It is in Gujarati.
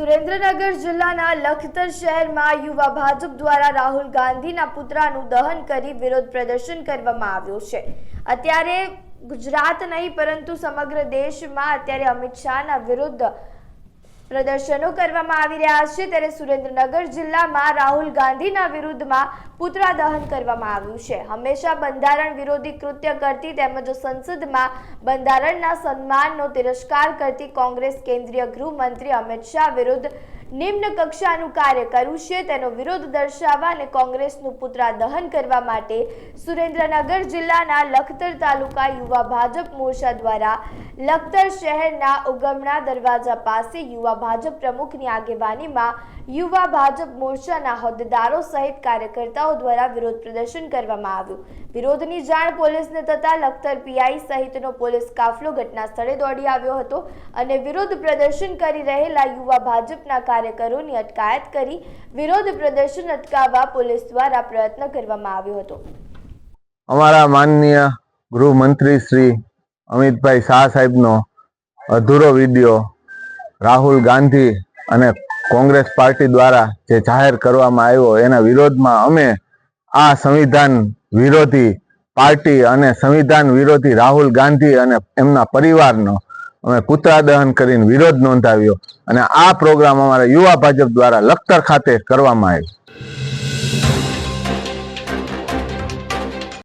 સુરેન્દ્રનગર જિલ્લાના લખતર શહેરમાં યુવા ભાજપ દ્વારા રાહુલ ગાંધીના પુતળાનું દહન કરી વિરોધ પ્રદર્શન કરવામાં આવ્યું છે. અત્યારે ગુજરાત નહીં, પરંતુ સમગ્ર દેશમાં અત્યારે અમિત શાહના વિરુદ્ધ પ્રદર્શનો કરવામાં આવી રહ્યા છે ત્યારે સુરેન્દ્રનગર જિલ્લામાં રાહુલ ગાંધીના વિરુદ્ધમાં પુતળા દહન કરવામાં આવ્યું છે. હંમેશા બંધારણ વિરોધી કૃત્ય કરતી તેમજ સંસદમાં બંધારણના સન્માનનો તિરસ્કાર કરતી કોંગ્રેસ કેન્દ્રીય ગૃહમંત્રી અમિત શાહ વિરુદ્ધ નિમ્ન કક્ષાનું કાર્ય કર્યું છે. તેનો વિરોધ દર્શાવવા અને કોંગ્રેસનું પુતળા દહન કરવા માટે સુરેન્દ્રનગર જિલ્લાના લખતર તાલુકા યુવા ભાજપ મોરચા દ્વારા લખતર શહેરના ઉગમણા દરવાજા પાસે યુવા ભાજપ પ્રમુખની આગેવાનીમાં યુવા ભાજપ મોરચાના હોદ્દેદારો સહિત કાર્યકર્તાઓ દ્વારા વિરોધ પ્રદર્શન કરવામાં આવ્યું. વિરોધની જાણ પોલીસને થતા લખતર પીઆઈ સહિતનો પોલીસ કાફલો ઘટના સ્થળે દોડી આવ્યો હતો અને વિરોધ પ્રદર્શન કરી રહેલા યુવા ભાજપના કાર્યકરોની અટકાયત કરી વિરોધ પ્રદર્શન અટકાવવા પોલીસ દ્વારા પ્રયત્ન કરવામાં આવ્યો હતો. અમારા માનનીય ગૃહમંત્રી શ્રી અમિતભાઈ શાહ સાહેબનો અધૂરો વીડિયો રાહુલ ગાંધી અને કોંગ્રેસ પાર્ટી દ્વારા જે જાહેર કરવામાં આવ્યો, એના વિરોધમાં અમે આ સંવિધાન વિરોધી પાર્ટી અને સંવિધાન વિરોધી રાહુલ ગાંધી અને એમના પરિવારનો અમે પુતળા દહન કરીને વિરોધ નોંધાવ્યો અને આ પ્રોગ્રામ અમારા યુવા ભાજપ દ્વારા લખતર ખાતે કરવામાં આવ્યો.